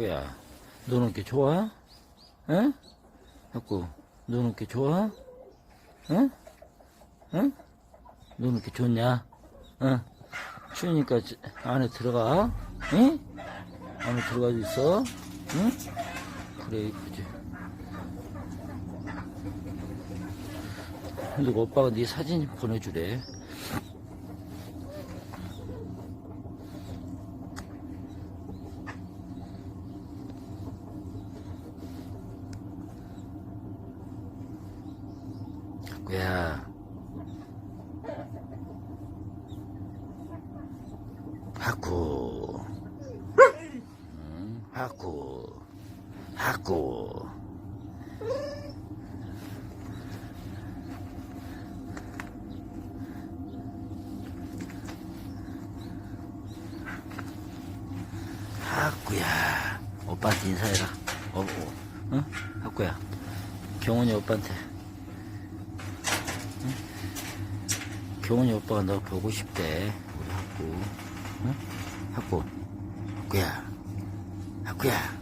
학구야, 노는 게 좋아? 응? 학구, 노는 게 좋아? 응? 응? 노는 게 좋냐? 응? 추우니까 저- 안에 들어가? 응? 안에 들어가서 있어? 응? 그래, 이쁘지. 근데 오빠가 네 사진 보내주래. 야. 학구. 응, 학구. 학구. 학구야. 오빠한테 인사해라. 어, 어, 응? 학구야. 경훈이 오빠한테. 경훈이 오빠가 너 보고 싶대. 우리 학구. 응? 학구. 학구야. 학구야.